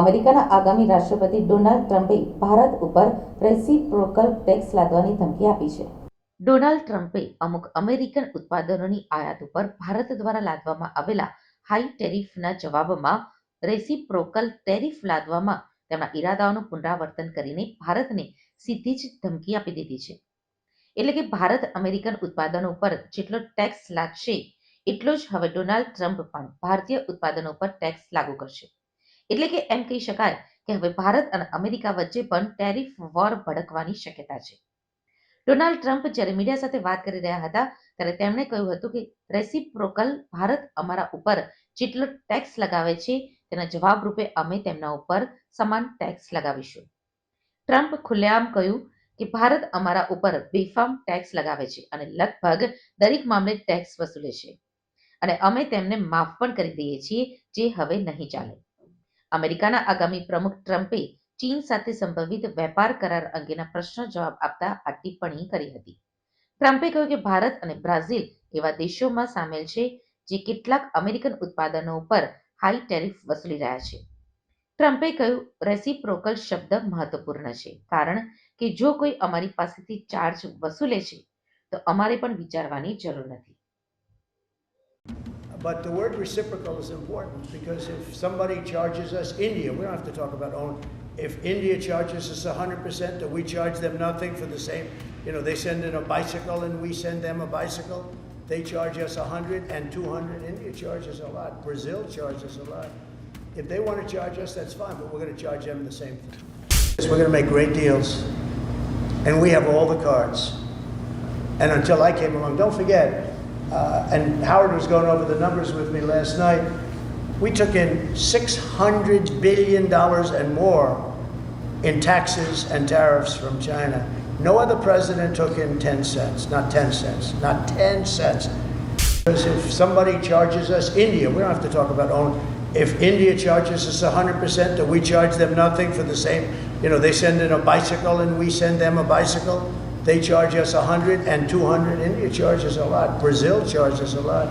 અમેરિકાના આગામી રાષ્ટ્રપતિ ડોનાલ્ડ ટ્રમ્પે ભારત ઉપર રેસિપ્રોકલ ટેક્સ લાદવાની ધમકી આપી છે. ડોનાલ્ડ ટ્રમ્પે અમુક અમેરિકન ઉત્પાદનોની આયાત ઉપર ભારત દ્વારા લાદવામાં આવેલા હાઈ ટેરિફના જવાબમાં રેસિપ્રોકલ ટેરિફ લાદવામાં તેમના ઈરાદાઓનું પુનરાવર્તન કરીને ભારતને સીધી જ ધમકી આપી દીધી છે. એટલે કે ભારત અમેરિકન ઉત્પાદનો ઉપર જેટલો ટેક્સ લાગશે, એટલો જ હવે ડોનાલ્ડ ટ્રમ્પ પણ ભારતીય ઉત્પાદનો પર ટેક્સ લાગુ કરશે. એટલે કે એમ કહી શકાય કે હવે ભારત અને અમેરિકા વચ્ચે પણ ટેરિફ વોર ભડકવાની શક્યતા છે. ડોનાલ્ડ ટ્રમ્પ જ્યારે મીડિયા સાથે વાત કરી રહ્યા હતા, ત્યારે તેમણે કહ્યું હતું કે રેસિપ્રોકલ ભારત અમારા ઉપર જેટલો ટેક્સ લગાવે છે, તેના જવાબ રૂપે અમે તેમના ઉપર સમાન ટેક્સ લગાવીશું. ટ્રમ્પ ખુલ્લેઆમ કહ્યું કે ભારત અમારા ઉપર બેફામ ટેક્સ લગાવે છે અને લગભગ દરેક મામલે ટેક્સ વસૂલે છે. અને અમે તેમને માફ પણ કરી દઈએ છીએ જે હવે નહીં ચાલે. અમેરિકાના આગામી પ્રમુખ ટ્રમ્પે ચીન સાથે સંભવિત વેપાર કરાર અંગેના પ્રશ્નો જવાબ આપતા આ ટિપ્પણી કરી હતી. ટ્રમ્પે કહ્યું કે ભારત અને બ્રાઝિલ એવા દેશોમાં સામેલ છે જે કેટલાક અમેરિકન ઉત્પાદનો ઉપર હાઈ ટેરિફ વસૂલી રહ્યા છે. ટ્રમ્પે કહ્યું, રેસિપ્રોકલ શબ્દ મહત્વપૂર્ણ છે, કારણ કે જો કોઈ અમારી પાસેથી ચાર્જ વસૂલે છે, તો અમારે પણ વિચારવાની જરૂર નથી. But the word reciprocal is important because if somebody charges us, India, we don't have to talk about own, if India charges us 100% and we charge them nothing for the same, you know, they send in a bicycle and we send them a bicycle, they charge us 100 and 200. India charges a lot. Brazil charges a lot. If they want to charge us, that's fine, but we're going to charge them the same thing. We're going to make great deals, and we have all the cards. And until I came along, don't forget, uh, and Howard was going over the numbers with me last night. We took in $600 billion and more in taxes and tariffs from China. No other president took in 10 cents, not 10 cents, not 10 cents. Because if somebody charges us, India, we don't have to talk about own, if India charges us 100% and we charge them nothing for the same, you know, they send in a bicycle and we send them a bicycle, they charge us 100 and 200. India charges a lot. Brazil charges a lot.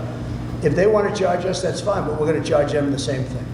If they want to charge us, that's fine, but we're going to charge them the same thing.